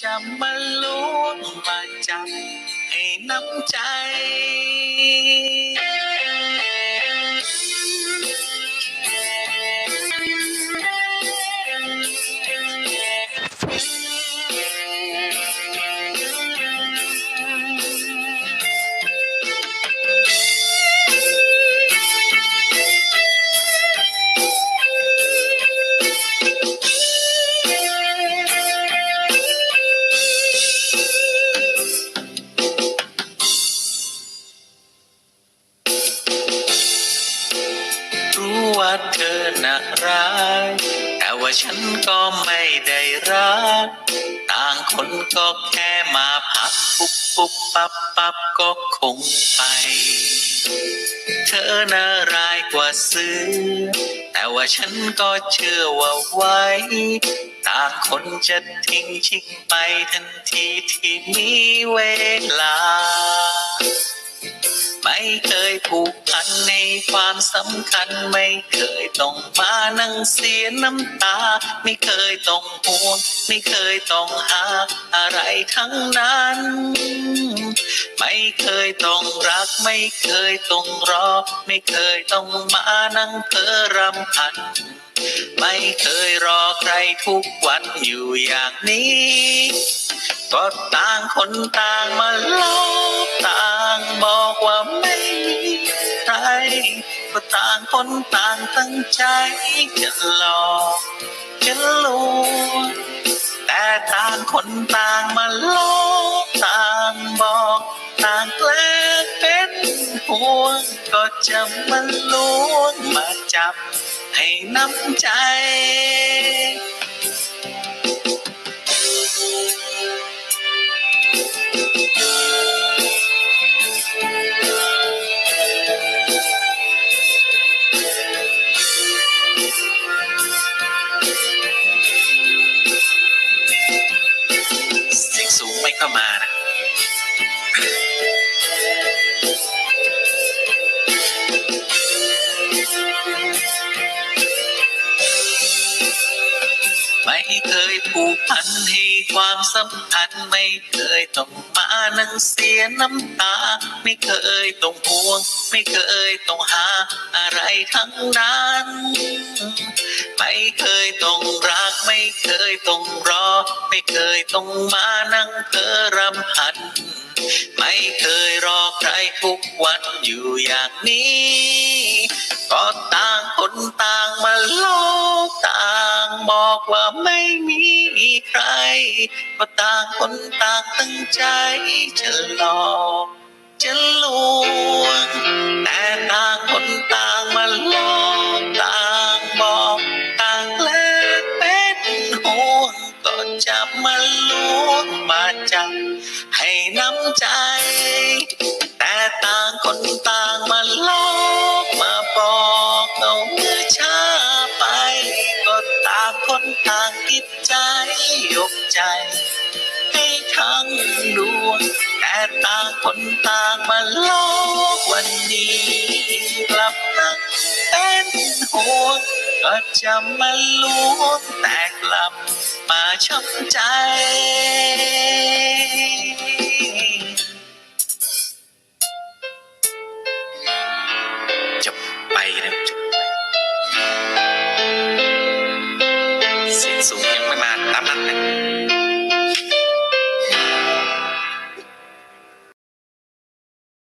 จะมาล้วงมาจับให้น้ำใจ ว่าเธอน่ารักแต่ว่าฉันก็ไม่ได้รัก ต่างคนก็แค่มาพักปุ๊บปุ๊บปับปับก็คงไป เธอน่าร้ายกว่าเสือแต่ว่าฉันก็เชื่อว่าไว้ ต่างคนจะทิ้งชิงไปทันทีที่มีเวลา ไม่เคยผูก ความสำคัญไม่เคยต้องมานั่งเสียน้ำตา ไม่เคยต้องห่วงไม่เคยต้องหาอะไรทั้งนั้น ไม่เคยต้องรัก ไม่เคยต้องรอ ไม่เคยต้องมานั่งเพ้อรำพัน ไม่เคยรอใครทุกวันอยู่อย่างนี้ ก็ต่างคนต่างมาลอบต่างบอกว่าไม่มี ใครก็ต่างคนต่างตั้งใจจะหลอกจะลวงแต่ต่างคนต่างมาลบต่างบอกต่างแกล้งเป็นห่วงก็จะมาลวงมาจับให้น้ำใจ ไม่เคยผูกพันให้ความสัมพันธ์ไม่เคยต้องมานั่งเสียน้ำตา ไม่เคยต้องห่วง ไม่เคยต้องหาอะไรทั้งนั้น ไม่เคยต้องรัก ไม่เคยต้องรอ ไม่เคยต้องมานั่งเพ้อรำพัน ไม่เคยรอใครทุกวันอยู่อย่างนี้ ก็ต่างคนต่างมาโลกต่าง บอกว่าไม่มีใคร ก็ต่างคนต่างตั้งใจจะหลอกจะลวง แต่ต่างคนต่างมาโลกต่างบอกต่างแลกเป็นห่วงก็จะมาล้วงมาจับให้น้ำใจ แต่ต่างคนต่างมาลอกมาบอกเอา ต่างกิดใจยกใจ ให้ทั้งดวงแต่ต่างคนต่างมาลอกวันนี้กลับนั่งเป็นห่วงก็จะมาล้วงแต่กลับมาช้ำใจ Amén.